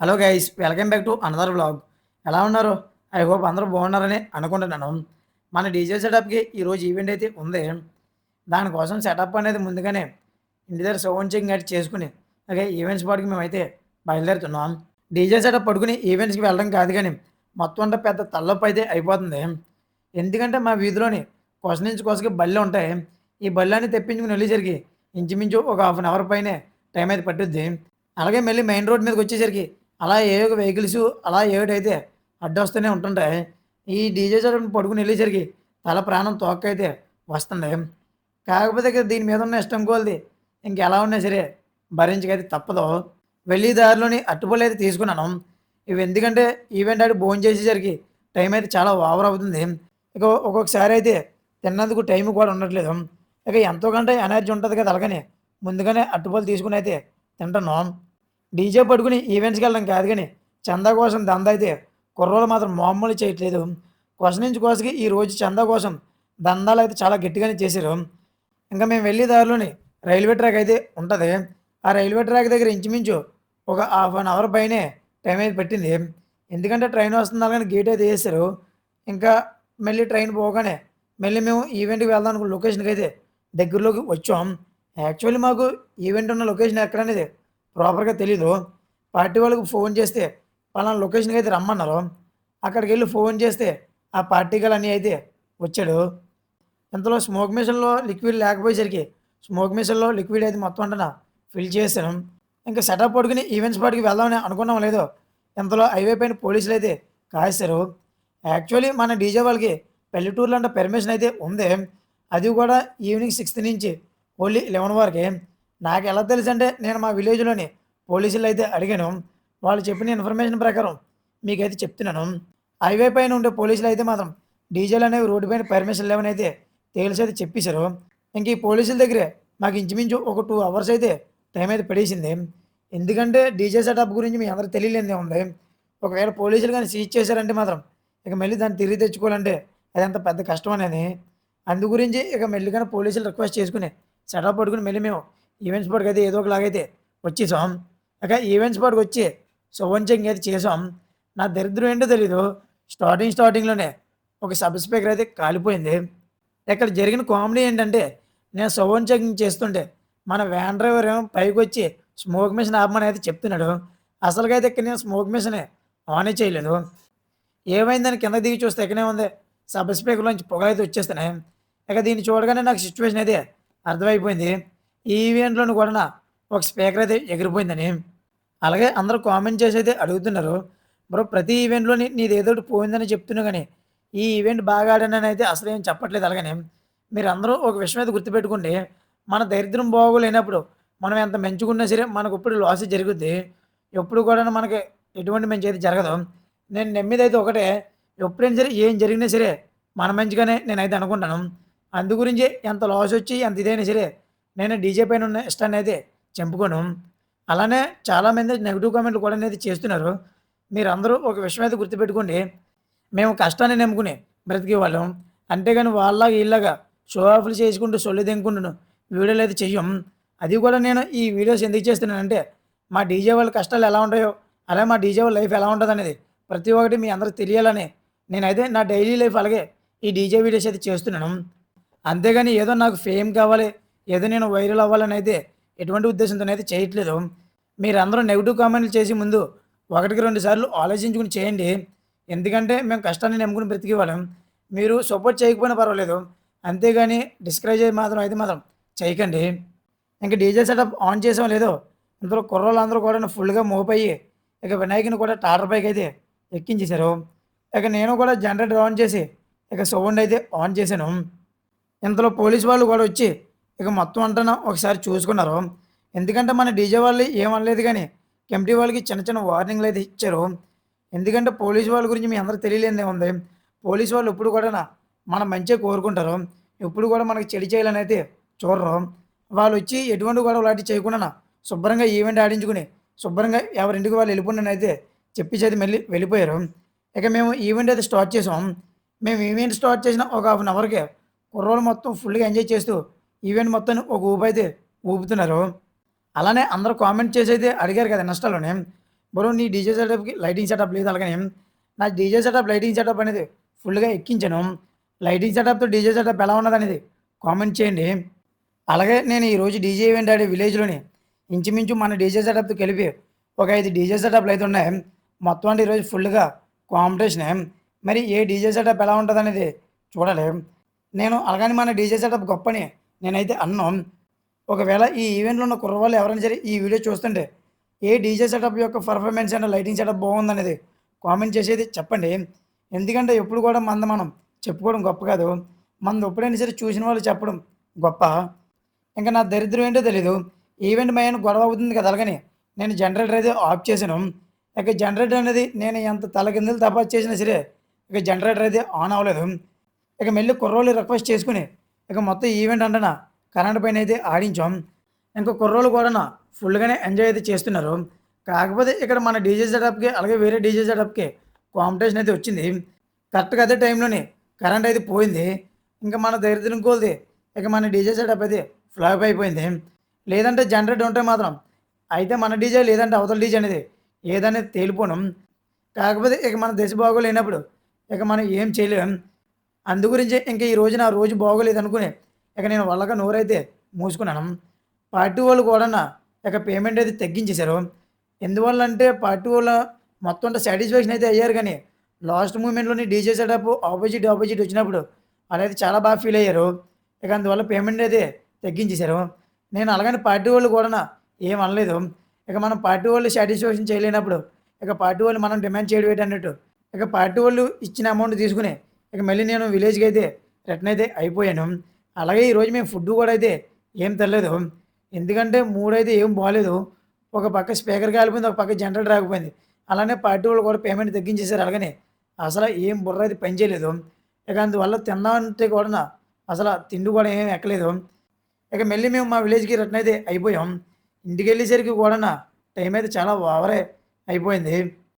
Hello guys welcome back to another blog ఎలా ఉన్నారు? I hope అందరూ బాగున్నారని అనుకుంటున్నాను. మన డీజే సెటప్కి ఈరోజు ఈవెంట్ అయితే ఉంది. దానికోసం సెటప్ అనేది ముందుగానే ఇంటి దగ్గర సౌండ్ చెకింగ్ అయితే చేసుకుని అలాగే ఈవెంట్స్ పాటికి మేమైతే బయలుదేరుతున్నాం. డీజే సెటప్ పడుకుని ఈవెంట్స్కి వెళ్ళడం కాదు కానీ మొత్తం అంటే పెద్ద తల్లపు అయితే అయిపోతుంది. ఎందుకంటే మా వీధిలోని కొస నుంచి కొసకి బళ్ళు ఉంటాయి. ఈ బళ్ళని తెప్పించుకుని వెళ్ళేసరికి ఇంచుమించు ఒక హాఫ్ అన్ అవర్ పైనే టైం అయితే పట్టుద్ది. అలాగే మళ్ళీ మెయిన్ రోడ్ మీదకి వచ్చేసరికి అలా ఏ ఒక వెహికల్స్ అలా ఏటైతే అడ్డొస్తూనే ఉంటుంటాయి ఈ డీజే సార్ పడుకుని వెళ్ళేసరికి తల ప్రాణం తోకైతే వస్తుంది కాకపోతే దీని మీద ఉన్న ఇష్టం కోల్ది ఇంకెలా ఉన్నా సరే భరించకైతే తప్పదు. వెళ్ళి దారిలోని అట్టుపళ్ళు అయితే తీసుకున్నాను. ఇవి ఎందుకంటే ఈవెంట్ ఆడి భోజనం చేసేసరికి టైం అయితే చాలా ఓవర్ అవుతుంది. ఇక ఒక్కొక్కసారి అయితే తిన్నందుకు టైం కూడా ఉండట్లేదు. ఇక ఎంతో కంటే ఎనర్జీ ఉంటుంది కదా అలాగని ముందుగానే అట్టుపళ్ళు తీసుకుని అయితే తింటున్నాం. డీజే పట్టుకుని ఈవెంట్స్కి వెళ్ళడం కాదు కానీ చందా కోసం దందా అయితే కుర్రోలు మాత్రం మామూలు చేయట్లేదు. కొస నుంచి కోసకి ఈ రోజు చందా కోసం దందాలు అయితే చాలా గట్టిగానే చేశారు. ఇంకా మేము వెళ్ళే దారిలోని రైల్వే ట్రాక్ అయితే ఉంటుంది. ఆ రైల్వే ట్రాక్ దగ్గర ఇంచుమించు ఒక హాఫ్ అన్ అవర్ పైనే టైం అయితే పెట్టింది. ఎందుకంటే ట్రైన్ వస్తుంది కానీ గేట్ అయితే వేసారు ఇంకా మళ్ళీ ట్రైన్ పోగానే మళ్ళీ మేము ఈవెంట్కి వెళ్దాం అనుకున్న లొకేషన్కి అయితే దగ్గరలోకి వచ్చాం. యాక్చువల్లీ మాకు ఈవెంట్ ఉన్న లొకేషన్ ఎక్కడ అనేది ప్రాపర్గా తెలీదు. పార్టీ వాళ్ళకి ఫోన్ చేస్తే పలానా లొకేషన్కి అయితే రమ్మన్నారు. అక్కడికి వెళ్ళి ఫోన్ చేస్తే ఆ పార్టీ గల అన్నీ అయితే వచ్చాడు. ఇంతలో స్మోక్ మిషన్లో లిక్విడ్ లేకపోయేసరికి స్మోక్ మిషన్లో లిక్విడ్ అయితే మొత్తం అంతా ఫిల్ చేశాను. ఇంకా సెటప్ పడుకుని ఈవెంట్స్ పాటికి వెళ్దామని అనుకున్నాం లేదో ఇంతలో హైవే పైన పోలీసులు అయితే కాశారు. యాక్చువల్లీ మన డీజే వాళ్ళకి పల్లెటూరులో అంటే పర్మిషన్ అయితే ఉంది. అది కూడా ఈవినింగ్ సిక్స్త్ నుంచి ఓన్లీ లెవెన్ వరకే. నాకు ఎలా తెలుసు అంటే నేను మా విలేజ్లోని పోలీసులు అయితే అడిగాను వాళ్ళు చెప్పిన ఇన్ఫర్మేషన్ ప్రకారం మీకైతే చెప్తున్నాను. హైవే పైన ఉండే పోలీసులు అయితే మాత్రం డీజేలు అనేవి రోడ్డు పైన పర్మిషన్ లేవని అయితే తేలిసి అయితే చెప్పేశారు. ఇంక ఈ పోలీసుల దగ్గరే మాకు ఇంచుమించు ఒక టూ అవర్స్ అయితే టైం అయితే పడేసింది. ఎందుకంటే డీజే సెటప్ గురించి మీ అందరూ తెలియలేదే ఉంది. ఒకవేళ పోలీసులు కానీ సీజ్ చేశారంటే మాత్రం ఇక మళ్ళీ దాన్ని తిరిగి తెచ్చుకోవాలంటే అదంత పెద్ద కష్టం అనేది. అందు గురించి ఇక మెల్లిగానే పోలీసులు రిక్వెస్ట్ చేసుకుని సెటప్ పట్టుకుని మళ్ళీ మేము ఈవెంట్స్ బోర్డ్కి అయితే ఏదో ఒకలాగైతే వచ్చేసాం ఇక ఈవెంట్స్ బోర్డ్కి వచ్చి సువంచంగా అయితే చేసాం నా దరిద్రం ఏంటో తెలీదు. స్టార్టింగ్ స్టార్టింగ్లోనే ఒక సబ్ స్పీకర్ అయితే కాలిపోయింది. ఇక్కడ జరిగిన కామెడీ ఏంటంటే నేను సౌండ్ చెకింగ్ చేస్తుంటే మన వ్యాన్ డ్రైవర్ ఏమో పైకి వచ్చి స్మోక్ మిషన్ ఆపమని అయితే చెప్తున్నాడు. అసలుగా అయితే ఇక్కడ నేను స్మోక్ మిషన్ ఆన్ చేయలేదు. ఏమైందని కింద దిగి చూస్తే ఇక్కడనే ఉంది. సబ్ స్పీకర్లోంచి పొగ అయితే వచ్చేస్తున్నాయి. ఇక దీన్ని చూడగానే నాకు సిచ్యువేషన్ అయితే అర్థమైపోయింది. ఈ ఈవెంట్లోని కూడా ఒక స్పీకర్ అయితే ఎగిరిపోయిందని. అలాగే అందరూ కామెంట్ చేసి అయితే అడుగుతున్నారు బ్రో ప్రతి ఈవెంట్లోని నీది ఏదో ఒకటి పోయిందని చెప్తున్నా కానీ ఈ ఈవెంట్ బాగా ఆడానని అయితే అసలు ఏం చెప్పట్లేదు. అలాగనే మీరు అందరూ ఒక విషయం అయితే గుర్తుపెట్టుకోండి మన దరిద్రం బాగోలేనప్పుడు మనం ఎంత మెంచుకున్నా సరే మనకు ఇప్పుడు లాస్ జరుగుద్ది. ఎప్పుడు కూడా మనకి ఎటువంటి మంచి అయితే జరగదు. నేను నమ్మేది అయితే ఒకటే ఎప్పుడైనా సరే ఏం జరిగినా సరే మన మంచిగానే నేనైతే అనుకుంటాను. అందు గురించి ఎంత లాస్ వచ్చి ఎంత ఇదైనా సరే నేను డీజే పైన ఉన్న ఇష్టాన్ని అయితే చెంపుకోను అలానే చాలామంది నెగిటివ్ కామెంట్లు కూడా అనేది చేస్తున్నారు. మీరందరూ ఒక విషయం అయితే గుర్తుపెట్టుకోండి. మేము కష్టాన్ని నమ్ముకుని బ్రతికే వాళ్ళం అంతేగాని వాళ్ళగా వీళ్ళగా షో ఆఫ్లు చేసుకుంటూ సొల్లు తెంకుంటున్నాను వీడియోలు అయితే చెయ్యం. అది కూడా నేను ఈ వీడియోస్ ఎందుకు చేస్తున్నానంటే మా డీజే వాళ్ళ కష్టాలు ఎలా ఉంటాయో అలాగే మా డీజే వాళ్ళ లైఫ్ ఎలా ఉంటుంది అనేది ప్రతి ఒక్కటి మీ అందరికి తెలియాలని నేనైతే నా డైలీ లైఫ్ అలాగే ఈ డీజే వీడియోస్ అయితే చేస్తున్నాను. అంతేగాని ఏదో నాకు ఫేమ్ కావాలి ఏదో నేను వైరల్ అవ్వాలని అయితే ఎటువంటి ఉద్దేశంతో అయితే చేయట్లేదు. మీరందరూ నెగిటివ్ కామెంట్లు చేసి ముందు ఒకటికి రెండు సార్లు ఆలోచించుకుని చేయండి. ఎందుకంటే మేము కష్టాన్ని నమ్ముకుని బ్రతికేవాళ్ళం. మీరు సపోర్ట్ చేయకపోయినా పర్వాలేదు. అంతేగాని డిస్కరేజ్ మాత్రం అయితే మాత్రం చేయకండి. ఇంకా డీజే సెటప్ ఆన్ చేసాం లేదో ఇందులో కుర్రోళ్ళందరూ కూడా ఫుల్గా మోపయ్యి ఇక వినాయకుని కూడా టాటర్ పైకి అయితే ఎక్కించేశారు. ఇక నేను కూడా జనరేటర్ ఆన్ చేసి ఇక సౌండ్ అయితే ఆన్ చేశాను. ఇంతలో పోలీస్ వాళ్ళు కూడా వచ్చి ఇక మొత్తం అంటున్నా ఒకసారి చూసుకున్నారు. ఎందుకంటే మన డీజే వాళ్ళు ఏమనలేదు కానీ కెంప్టీ వాళ్ళకి చిన్న చిన్న వార్నింగ్లు అయితే ఇచ్చారు. ఎందుకంటే పోలీస్ వాళ్ళ గురించి మీ అందరూ తెలియలేదే ఉంది. పోలీస్ వాళ్ళు ఎప్పుడు కూడా మన మంచిగా కోరుకుంటారు. ఎప్పుడు కూడా మనకి చెడు చేయాలని అయితే చూడరు. వాళ్ళు వచ్చి ఎటువంటి గొడవ లాంటి చేయకుండా శుభ్రంగా ఈవెంట్ ఆడించుకుని శుభ్రంగా ఎవరింటికి వాళ్ళు వెళ్ళిపోయిన అయితే చెప్పేసి మళ్ళీ వెళ్ళిపోయారు. ఇక మేము ఈవెంట్ అయితే స్టార్ట్ చేసాం. మేము ఈవెంట్ స్టార్ట్ చేసిన ఒక హాఫ్ అన్ అవర్కే కుర్రోళ్ళు మొత్తం ఫుల్గా ఎంజాయ్ చేస్తూ ఈవెంట్ మొత్తం ఒక ఊపు అయితే ఊపుతున్నారు అలానే అందరూ కామెంట్ చేసి అయితే అడిగారు కదా నష్టాలోనే బ్రో నీ డీజే సెటప్‌కి లైటింగ్ సెటప్ లేదు అలాగనే నా డీజే సెటప్, లైటింగ్ సెటప్ అనేది ఫుల్‌గా ఎక్కించాను. లైటింగ్ సెటప్‌తో డీజే సెటప్ ఎలా ఉన్నదనేది కామెంట్ చేయండి. అలాగే నేను ఈరోజు డీజే ఈవెంట్ ఆడే విలేజ్‌లోని ఇంచుమించు మన డీజే సెటప్‌తో కలిపి ఒక ఐదు డీజే సెటప్‌లు అయితే ఉన్నాయి. మొత్తం అంటే ఈరోజు ఫుల్‌గా కాంపిటీషనే. మరి ఏ డీజే సెటప్ ఎలా ఉంటదనేది చూడాలి. నేను అలాగని మన డీజే సెటప్ గొప్పని నేనైతే అన్నం ఒకవేళ ఈ ఈవెంట్‌లో ఉన్న కుర్రవాళ్ళు ఎవరైనా సరే ఈ వీడియో చూస్తుంటే ఏ డీజే సెటప్ యొక్క పర్ఫార్మెన్స్ అండ్ లైటింగ్ సెటప్ బాగుందనేది కామెంట్ చేసేది చెప్పండి. ఎందుకంటే ఎప్పుడు కూడా మంద మనం చెప్పుకోవడం గొప్ప కాదు. మంద ఎప్పుడైనా సరే చూసిన వాళ్ళు చెప్పడం గొప్ప. ఇంక నా దరిద్రం ఏంటో తెలీదు. ఈవెంట్ మైన గొడవ అవుతుంది కదా! అలాగని నేను జనరేటర్ అయితే ఆఫ్ చేశాను. ఇక జనరేటర్ అనేది నేను ఎంత తలకిందులు తపా చేసినా సరే ఇక జనరేటర్ అయితే ఆన్ అవ్వలేదు. ఇక మెల్లి కుర్రోళ్ళు రిక్వెస్ట్ చేసుకుని ఇక మొత్తం ఈవెంట్ అంటనా కరెంట్ పైన అయితే ఆడించాం. ఇంకా కుర్రోళ్ళు కూడా ఫుల్‌గానే ఎంజాయ్ అయితే చేస్తున్నారు. కాకపోతే ఇక్కడ మన డీజే సెటప్‌కి అలాగే వేరే డీజే సెటప్‌కి కాంపిటీషన్ అయితే వచ్చింది. కరెక్ట్‌గా అదే టైంలోనే కరెంట్ అయితే పోయింది. ఇంకా మన దరిద్రం కొలిది ఇక మన డీజే సెటప్ అయితే ఫ్లాప్ అయిపోయింది. లేదంటే జనరేటర్ ఉంటే మాత్రం అయితే మన డీజే లేదంటే అవతల డీజే అనేది ఏదనేది తేలిపోను. కాకపోతే ఇక మన దశ బాగోలేనప్పుడు ఇక మనం ఏం చేయలేం. అందు గురించి ఇంక ఈ రోజు నా రోజు బాగోలేదు అనుకుని ఇక నేను వాళ్ళక నోరైతే మూసుకున్నాను. పార్టీ వాళ్ళు కూడాను ఇక పేమెంట్ అయితే తగ్గించేశారు. ఎందువల్ల అంటే పార్టీ వాళ్ళు మొత్తం సాటిస్ఫాక్షన్ అయితే అయ్యారు కానీ లాస్ట్ మూమెంట్‌లోని డీజే సెటప్ ఆపోజిట్, ఆపోజిట్ వచ్చినప్పుడు వాళ్ళైతే చాలా బాగా ఫీల్ అయ్యారు. ఇక అందువల్ల పేమెంట్ అయితే తగ్గించేశారు. నేను అలాగని పార్టీ వాళ్ళు కూడా ఏం అనలేదు. ఇక మనం పార్టీ వాళ్ళు సాటిస్ఫాక్షన్ చేయలేనప్పుడు ఇక పార్టీ వాళ్ళు మనం డిమాండ్ చేయడం ఏంటన్నట్టు ఇక పార్టీ వాళ్ళు ఇచ్చిన అమౌంట్ తీసుకుని ఇక మళ్ళీ నేను విలేజ్‌కి అయితే రిటర్న్ అయితే అయిపోయాను. అలాగే ఈరోజు మేము ఫుడ్ కూడా అయితే ఏం తెలేదు. ఎందుకంటే మూడైతే అయితే ఏం బాగాలేదు ఒక పక్క స్పీకర్ కాలిపోయింది. ఒక పక్క జనరేటర్ ఆగిపోయింది. అలానే పార్టీ వాళ్ళు కూడా పేమెంట్ తగ్గించేశారు అలాగనే అసలు ఏం బుర్ర అయితే పని చేయలేదు. ఇక అందువల్ల తిన్నామంటే కూడా అసలు తిండి కూడా ఏం ఎక్కలేదు. ఇక మళ్ళీ మేము మా విలేజ్‌కి రిటర్న్ అయితే అయిపోయాం. ఇంటికి వెళ్ళేసరికి కూడా టైం అయితే చాలా ఓవరే అయిపోయింది.